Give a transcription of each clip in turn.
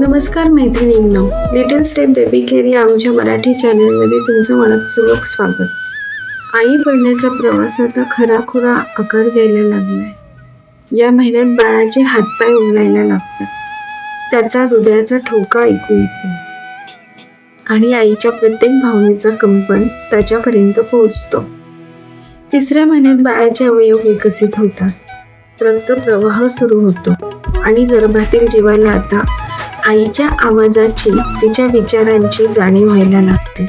नमस्कार मैत्रिणींनो little step baby care या आमच्या मराठी चॅनलमध्ये तुमचं मनपूर्वक स्वागत. आई बनण्याचा प्रवास आता खराखुरा आकार द्यायला लागलाय. या महिन्यात बाळाचे हातपाय उमलायला लागतात. त्याचा हृदयाचा ठोका ऐकू येतो. आणि आईच्या प्रत्येक भावनेचा कंपन त्याच्यापर्यंत पोहोचतो. तिसऱ्या महिन्यात बाळाचे अवयव विकसित होतात. रक्तप्रवाह सुरू होतो. आणि गर्भातील जीवाला आता आईच्या आवाजाची तिच्या विचारांची जाणीव व्हायला लागते.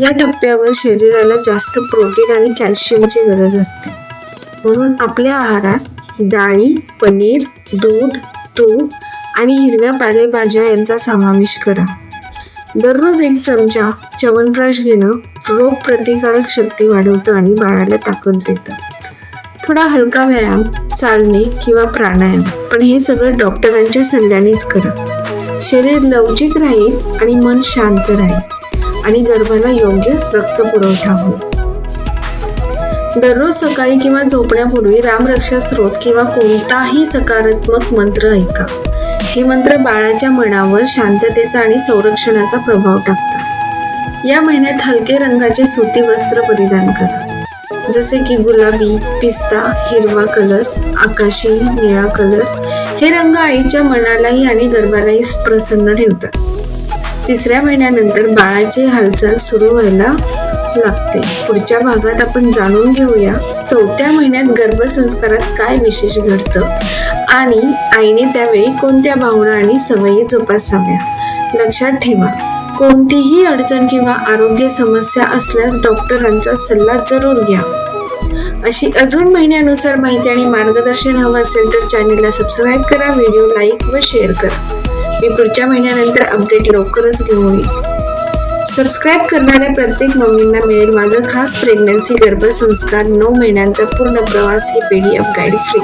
या टप्प्यावर शरीराला जास्त प्रोटीन आणि कॅल्शियमची गरज असते. म्हणून आपल्या आहारात डाळी पनीर दूध तूप आणि हिरव्या पालेभाज्या यांचा समावेश करा. दररोज एक चमचा च्यवनप्राश घेणं रोगप्रतिकारक शक्ती वाढवतं आणि बाळाला ताकद देतं. थोडा हलका व्यायाम चालणे किंवा प्राणायाम पण हे सगळं डॉक्टरांच्या सल्ल्यानेच करा. शरीर लवचिक राहील आणि मन शांत राहील आणि गर्भाला योग्य रक्त पुरवठा होईल. दररोज सकाळी किंवा झोपण्यापूर्वी रामरक्षा स्रोत किंवा कोणताही सकारात्मक मंत्र ऐका. हे मंत्र बाळाच्या मनावर शांततेचा आणि संरक्षणाचा प्रभाव टाकतात. या महिन्यात हलके रंगाचे सुती वस्त्र परिधान करा. जसे की गुलाबी पिस्ता हिरवा कलर आकाशी निळा कलर हे रंग आईच्या मनालाही आणि गर्भालाही प्रसन्न ठेवतात. तिसऱ्या महिन्यानंतर बाळाची हालचाल सुरू व्हायला लागते. पुढच्या भागात आपण जाणून घेऊया चौथ्या महिन्यात गर्भसंस्कारात काय विशेष घडतं आणि आईने त्यावेळी कोणत्या भावना आणि सवयी जोपासाव्या लक्षात ठेवा. कोणतीही अडचण किंवा आरोग्य समस्या असल्यास डॉक्टरांचा सल्ला जरूर घ्या. अशी अजून महिन्यानुसार माहिती आणि मार्गदर्शन हवं असेल तर चॅनेलला सबस्क्राईब करा व्हिडिओ लाईक व शेअर करा. मी पुढच्या महिन्यानंतर अपडेट लवकरच घेऊन येईल सबस्क्राईब करणाऱ्या प्रत्येक मम्मींना मिळेल माझं खास प्रेग्नन्सी गर्भसंस्कार नऊ महिन्यांचा पूर्ण प्रवास हे P D F guide free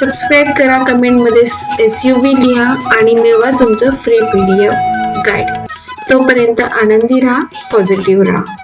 subscribe करा कमेंटमध्ये एस यू बी लिहा आणि मिळवा तुमचं free P D F guide तोपर्यंत आनंदी राहा पॉझिटिव्ह राहा.